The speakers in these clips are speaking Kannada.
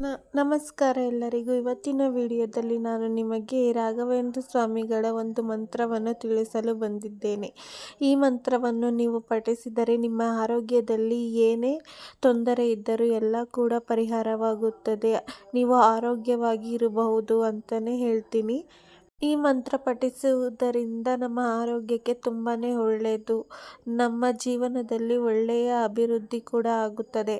ನ, ನಮಸ್ಕಾರ ಎಲ್ಲರಿಗೂ. ಇವತ್ತಿನ ವಿಡಿಯೋದಲ್ಲಿ ನಾನು ನಿಮಗೆ ರಾಘವೇಂದ್ರ ಸ್ವಾಮಿಗಳ ಒಂದು ಮಂತ್ರವನ್ನು ತಿಳಿಸಲು ಬಂದಿದ್ದೇನೆ. ಈ ಮಂತ್ರವನ್ನು ನೀವು ಪಠಿಸಿದರೆ ನಿಮ್ಮ ಆರೋಗ್ಯದಲ್ಲಿ ಏನೇ ತೊಂದರೆ ಇದ್ದರೂ ಎಲ್ಲ ಕೂಡ ಪರಿಹಾರವಾಗುತ್ತದೆ. ನೀವು ಆರೋಗ್ಯವಾಗಿ ಇರಬಹುದು ಅಂತಲೇ ಹೇಳ್ತೀನಿ. ಈ ಮಂತ್ರ ಪಠಿಸುವುದರಿಂದ ನಮ್ಮ ಆರೋಗ್ಯಕ್ಕೆ ತುಂಬಾ ಒಳ್ಳೆಯದು. ನಮ್ಮ ಜೀವನದಲ್ಲಿ ಒಳ್ಳೆಯ ಅಭಿವೃದ್ಧಿ ಕೂಡ ಆಗುತ್ತದೆ.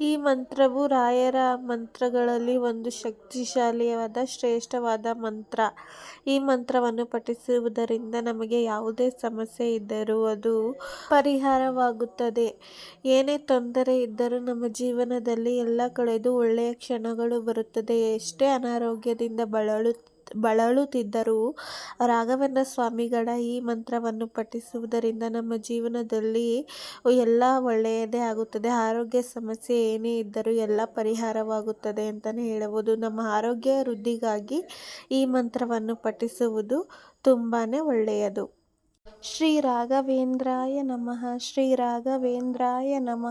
ಈ ಮಂತ್ರವು ರಾಯರ ಮಂತ್ರಗಳಲ್ಲಿ ಒಂದು ಶಕ್ತಿಶಾಲಿಯಾದ, ಶ್ರೇಷ್ಠವಾದ ಮಂತ್ರ. ಈ ಮಂತ್ರವನ್ನು ಪಠಿಸುವುದರಿಂದ ನಮಗೆ ಯಾವುದೇ ಸಮಸ್ಯೆ ಇದ್ದರೂ ಅದು ಪರಿಹಾರವಾಗುತ್ತದೆ. ಏನೇ ತೊಂದರೆ ಇದ್ದರೂ ನಮ್ಮ ಜೀವನದಲ್ಲಿ ಎಲ್ಲ ಕಳೆದು ಒಳ್ಳೆಯ ಕ್ಷಣಗಳು ಬರುತ್ತದೆ. ಎಷ್ಟೇ ಅನಾರೋಗ್ಯದಿಂದ ಬಳಲು ಬಳಲುತ್ತಿದ್ದರೂ ರಾಘವೇಂದ್ರ ಸ್ವಾಮಿಗಳ ಈ ಮಂತ್ರವನ್ನು ಪಠಿಸುವುದರಿಂದ ನಮ್ಮ ಜೀವನದಲ್ಲಿ ಎಲ್ಲ ಒಳ್ಳೆಯದೇ ಆಗುತ್ತದೆ. ಆರೋಗ್ಯ ಸಮಸ್ಯೆ ಏನೇ ಇದ್ದರೂ ಎಲ್ಲ ಪರಿಹಾರವಾಗುತ್ತದೆ ಅಂತಲೇ ಹೇಳಬಹುದು. ನಮ್ಮ ಆರೋಗ್ಯ ವೃದ್ಧಿಗಾಗಿ ಈ ಮಂತ್ರವನ್ನು ಪಠಿಸುವುದು ತುಂಬಾ ಒಳ್ಳೆಯದು. శ్రీ రాఘవేంద్రాయ నమ శ్రీ రాఘవేంద్రాయ నమ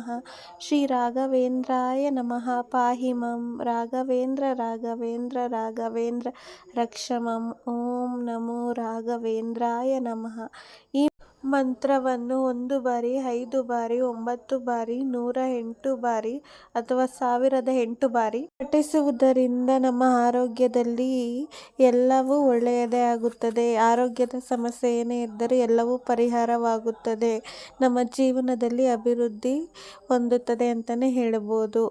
శ్రీ రాఘవేంద్రాయ నమ. పాహి మం రాఘవేంద్ర రాఘవేంద్ర రాఘవేంద్ర రక్షమం. ఓం నమో రాఘవేంద్రాయ నమ. ఈ ಮಂತ್ರವನ್ನು ಒಂದು ಬಾರಿ, ಐದು ಬಾರಿ, ಒಂಬತ್ತು ಬಾರಿ, ನೂರ ಎಂಟು ಬಾರಿ ಅಥವಾ ಸಾವಿರದ ಎಂಟು ಬಾರಿ ಪಠಿಸುವುದರಿಂದ ನಮ್ಮ ಆರೋಗ್ಯದಲ್ಲಿ ಎಲ್ಲವೂ ಒಳ್ಳೆಯದೇ ಆಗುತ್ತದೆ. ಆರೋಗ್ಯದ ಸಮಸ್ಯೆ ಏನೇ ಇದ್ದರೂ ಎಲ್ಲವೂ ಪರಿಹಾರವಾಗುತ್ತದೆ. ನಮ್ಮ ಜೀವನದಲ್ಲಿ ಅಭಿವೃದ್ಧಿ ಹೊಂದುತ್ತದೆ ಅಂತಲೇ ಹೇಳ್ಬೋದು.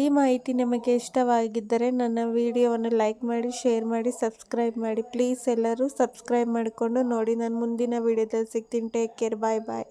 ಈ ಮಾಹಿತಿ ನಿಮಗೆ ಇಷ್ಟವಾಗಿದ್ದರೆ ನನ್ನ ವಿಡಿಯೋವನ್ನು ಲೈಕ್ ಮಾಡಿ, ಶೇರ್ ಮಾಡಿ, ಸಬ್ಸ್ಕ್ರೈಬ್ ಮಾಡಿ. ಪ್ಲೀಸ್ ಎಲ್ಲರೂ ಸಬ್ಸ್ಕ್ರೈಬ್ ಮಾಡಿಕೊಂಡು ನೋಡಿ. ನಾನು ಮುಂದಿನ ವಿಡಿಯೋದಲ್ಲಿ ಸಿಗ್ತೀನಿ ಟೇಕ್ ಕೇರ್ ಬಾಯ್ ಬಾಯ್